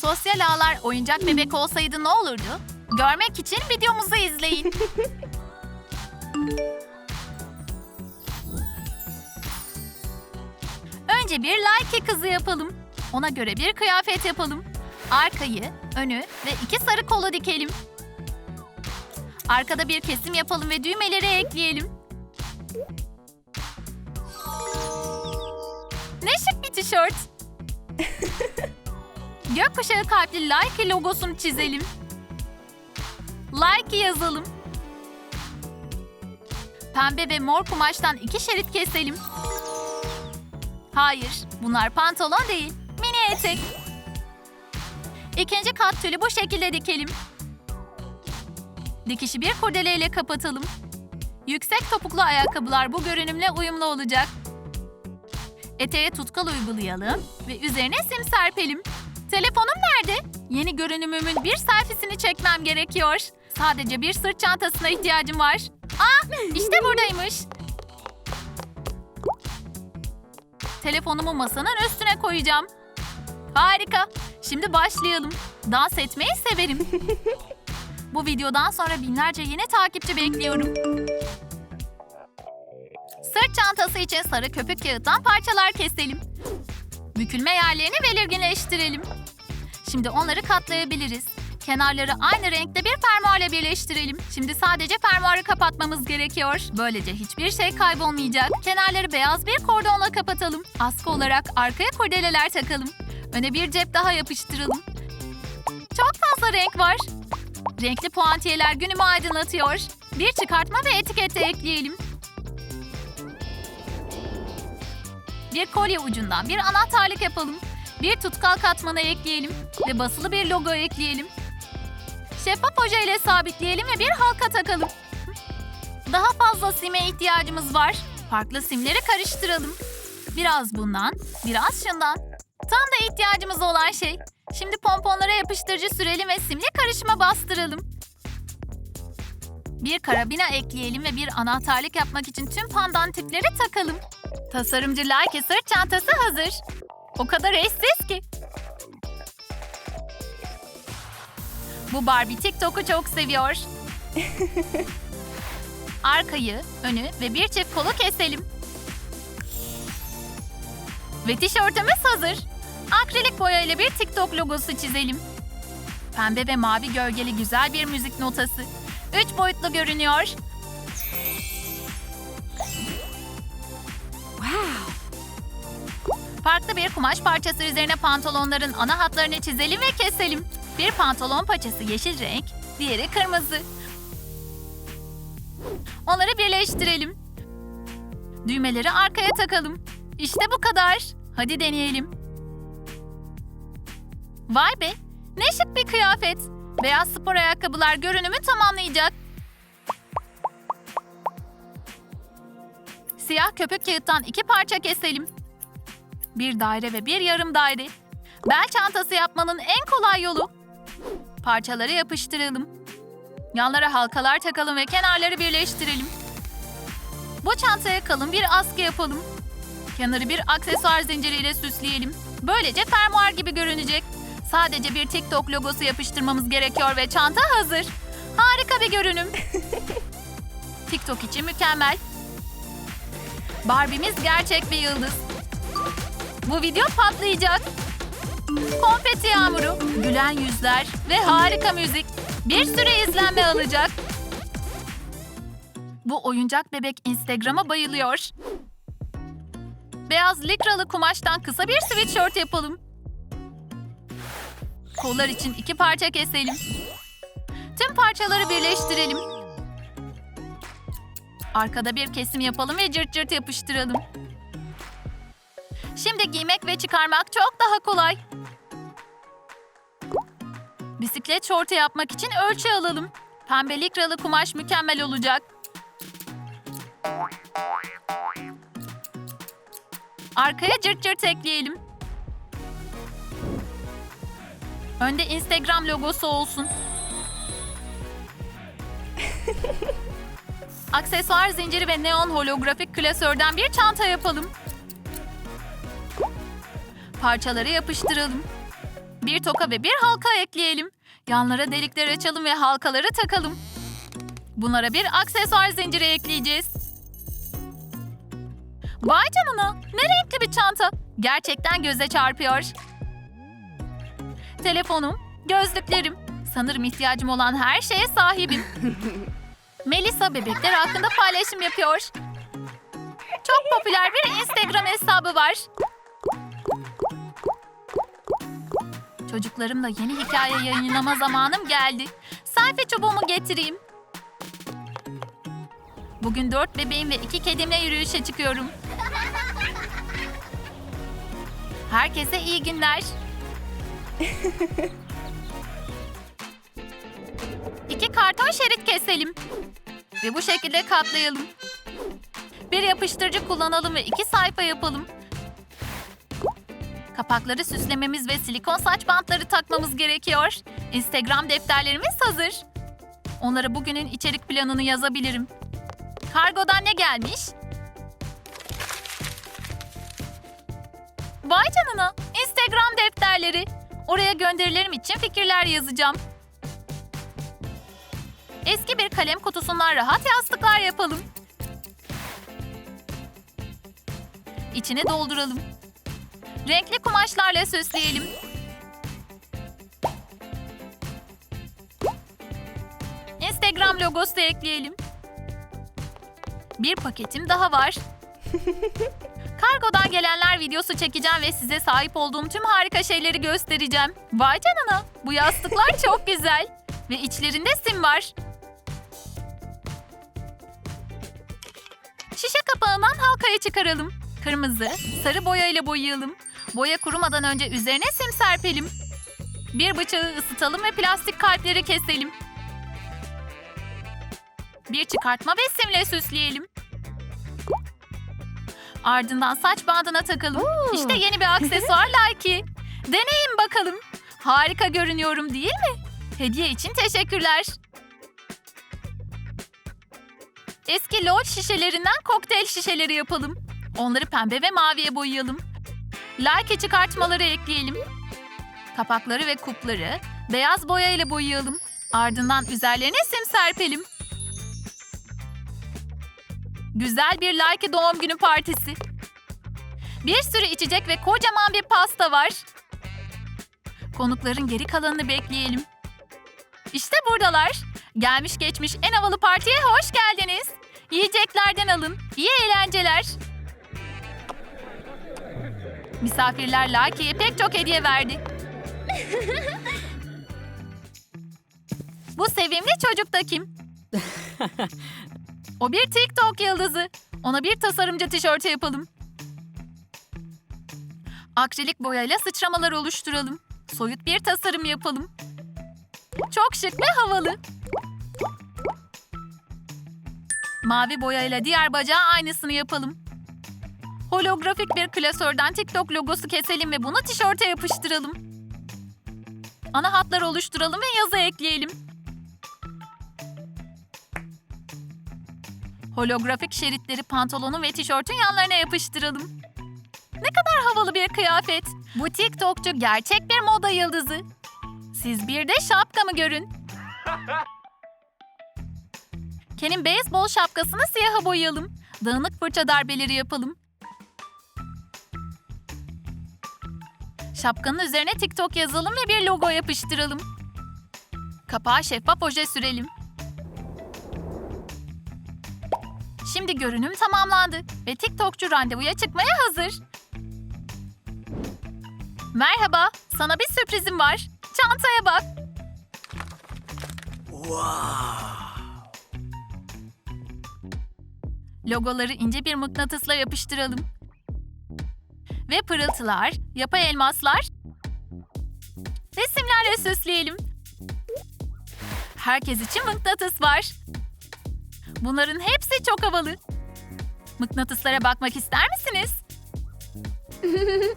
Sosyal ağlar oyuncak bebek olsaydı ne olurdu? Görmek için videomuzu izleyin. Önce bir like kızı yapalım. Ona göre bir kıyafet yapalım. Arkayı, önü ve iki sarı kolu dikelim. Arkada bir kesim yapalım ve düğmeleri ekleyelim. Ne şık bir tişört. Gökkuşağı kalpli Like logosunu çizelim. Like yazalım. Pembe ve mor kumaştan iki şerit keselim. Hayır, bunlar pantolon değil, mini etek. İkinci kat tülü bu şekilde dikelim. Dikişi bir kurdeleyle kapatalım. Yüksek topuklu ayakkabılar bu görünümle uyumlu olacak. Eteğe tutkal uygulayalım ve üzerine sim serpelim. Telefonum nerede? Yeni görünümümün bir selfiesini çekmem gerekiyor. Sadece bir sırt çantasına ihtiyacım var. Ah, işte buradaymış. Telefonumu masanın üstüne koyacağım. Harika. Şimdi başlayalım. Dans etmeyi severim. Bu videodan sonra binlerce yeni takipçi bekliyorum. Sırt çantası için sarı köpük kağıttan parçalar keselim. Bükülme yerlerini belirginleştirelim. Şimdi onları katlayabiliriz. Kenarları aynı renkte bir fermuarla birleştirelim. Şimdi sadece fermuarı kapatmamız gerekiyor. Böylece hiçbir şey kaybolmayacak. Kenarları beyaz bir kordonla kapatalım. Askı olarak arkaya kurdeleler takalım. Öne bir cep daha yapıştıralım. Çok fazla renk var. Renkli puantiyeler günümü aydınlatıyor. Bir çıkartma ve etiket de ekleyelim. Bir kolye ucundan bir anahtarlık yapalım. Bir tutkal katmanı ekleyelim ve basılı bir logo ekleyelim. Şeffaf oje ile sabitleyelim ve bir halka takalım. Daha fazla sime ihtiyacımız var. Farklı simleri karıştıralım. Biraz bundan, biraz şundan. Tam da ihtiyacımız olan şey. Şimdi pomponlara yapıştırıcı sürelim ve simli karışıma bastıralım. Bir karabina ekleyelim ve bir anahtarlık yapmak için tüm pandan tipleri takalım. Tasarımcı Like sırt çantası hazır. O kadar eşsiz ki. Bu Barbie TikTok'u çok seviyor. Arkayı, önü ve bir çift kolu keselim. Ve tişörtümüz hazır. Akrilik boya ile bir TikTok logosu çizelim. Pembe ve mavi gölgeli güzel bir müzik notası. Üç boyutlu görünüyor. Farklı bir kumaş parçası üzerine pantolonların ana hatlarını çizelim ve keselim. Bir pantolon paçası yeşil renk, diğeri kırmızı. Onları birleştirelim. Düğmeleri arkaya takalım. İşte bu kadar. Hadi deneyelim. Vay be, ne şık bir kıyafet. Beyaz spor ayakkabılar görünümü tamamlayacak. Siyah köpük kağıttan iki parça keselim. Bir daire ve bir yarım daire. Bel çantası yapmanın en kolay yolu. Parçaları yapıştıralım. Yanlara halkalar takalım ve kenarları birleştirelim. Bu çantaya kalın bir askı yapalım. Kenarı bir aksesuar zinciriyle süsleyelim. Böylece fermuar gibi görünecek. Sadece bir TikTok logosu yapıştırmamız gerekiyor ve çanta hazır. Harika bir görünüm. TikTok için mükemmel. Barbie'miz gerçek bir yıldız. Bu video patlayacak. Konfeti yağmuru, gülen yüzler ve harika müzik. Bir sürü izlenme alacak. Bu oyuncak bebek Instagram'a bayılıyor. Beyaz likralı kumaştan kısa bir sweatshirt yapalım. Kollar için iki parça keselim. Tüm parçaları birleştirelim. Arkada bir kesim yapalım ve cırt cırt yapıştıralım. Şimdi giymek ve çıkarmak çok daha kolay. Bisiklet şortu yapmak için ölçü alalım. Pembe likralı kumaş mükemmel olacak. Arkaya cırt cırt ekleyelim. Önde Instagram logosu olsun. Aksesuar zinciri ve neon holografik klasörden bir çanta yapalım. Parçaları yapıştıralım. Bir toka ve bir halka ekleyelim. Yanlara delikler açalım ve halkaları takalım. Bunlara bir aksesuar zinciri ekleyeceğiz. Vay canına ne renkli bir çanta. Gerçekten göze çarpıyor. Telefonum, gözlüklerim. Sanırım ihtiyacım olan her şeye sahibim. Melisa bebekler hakkında paylaşım yapıyor. Çok popüler bir Instagram hesabı var. Çocuklarımla yeni hikaye yayınlama zamanım geldi. Selfie çubuğumu getireyim. Bugün dört bebeğim ve iki kedimle yürüyüşe çıkıyorum. Herkese iyi günler. İki karton şerit keselim. Ve bu şekilde katlayalım. Bir yapıştırıcı kullanalım ve iki sayfa yapalım. Kapakları süslememiz ve silikon saç bantları takmamız gerekiyor. Instagram defterlerimiz hazır. Onlara bugünün içerik planını yazabilirim. Kargodan ne gelmiş? Vay canına! Instagram defterleri. Oraya gönderilerim için fikirler yazacağım. Eski bir kalem kutusundan rahat yastıklar yapalım. İçine dolduralım. Renkli kumaşlarla süsleyelim. Instagram logosu ekleyelim. Bir paketim daha var. Kargodan gelenler videosu çekeceğim ve size sahip olduğum tüm harika şeyleri göstereceğim. Vay canına, bu yastıklar çok güzel. Ve içlerinde sim var. Şişe kapağından halkayı çıkaralım. Kırmızı, sarı boya ile boyayalım. Boya kurumadan önce üzerine sim serpelim. Bir bıçağı ısıtalım ve plastik kalpleri keselim. Bir çıkartma ve simle süsleyelim. Ardından saç bandına takalım. İşte yeni bir aksesuar Likey. Deneyin bakalım. Harika görünüyorum değil mi? Hediye için teşekkürler. Eski loş şişelerinden kokteyl şişeleri yapalım. Onları pembe ve maviye boyayalım. Like çıkartmaları ekleyelim. Kapakları ve kupları beyaz boya ile boyayalım. Ardından üzerlerine sim serpelim. Güzel bir like doğum günü partisi. Bir sürü içecek ve kocaman bir pasta var. Konukların geri kalanını bekleyelim. İşte buradalar. Gelmiş geçmiş en havalı partiye hoş geldiniz. Yiyeceklerden alın. İyi eğlenceler. Misafirler Lucky'ye pek çok hediye verdi. Bu sevimli çocuk da kim? O bir TikTok yıldızı. Ona bir tasarımcı tişörtü yapalım. Akrilik boyayla sıçramalar oluşturalım. Soyut bir tasarım yapalım. Çok şık ve havalı. Mavi boyayla diğer bacağı aynısını yapalım. Holografik bir klasörden TikTok logosu keselim ve bunu tişörte yapıştıralım. Ana hatlar oluşturalım ve yazı ekleyelim. Holografik şeritleri pantolonun ve tişörtün yanlarına yapıştıralım. Ne kadar havalı bir kıyafet. Bu TikTokçu gerçek bir moda yıldızı. Siz bir de şapkamı görün. Ken'in beyzbol şapkasını siyaha boyayalım. Dağınık fırça darbeleri yapalım. Şapkanın üzerine TikTok yazalım ve bir logo yapıştıralım. Kapağa şeffaf oje sürelim. Şimdi görünüm tamamlandı ve TikTokçu randevuya çıkmaya hazır. Merhaba, sana bir sürprizim var. Çantaya bak. Logoları ince bir mıknatısla yapıştıralım. Ve pırıltılar, yapay elmaslar ve simlerle süsleyelim. Herkes için mıknatıs var. Bunların hepsi çok havalı. Mıknatıslara bakmak ister misiniz?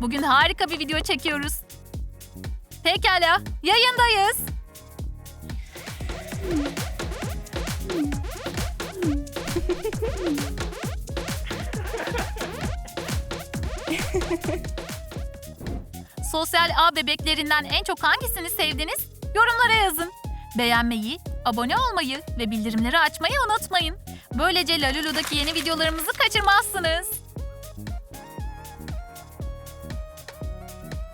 Bugün harika bir video çekiyoruz. Pekala, yayındayız. Sosyal ağ bebeklerinden en çok hangisini sevdiniz? Yorumlara yazın. Beğenmeyi, abone olmayı ve bildirimleri açmayı unutmayın. Böylece Lalulu'daki yeni videolarımızı kaçırmazsınız.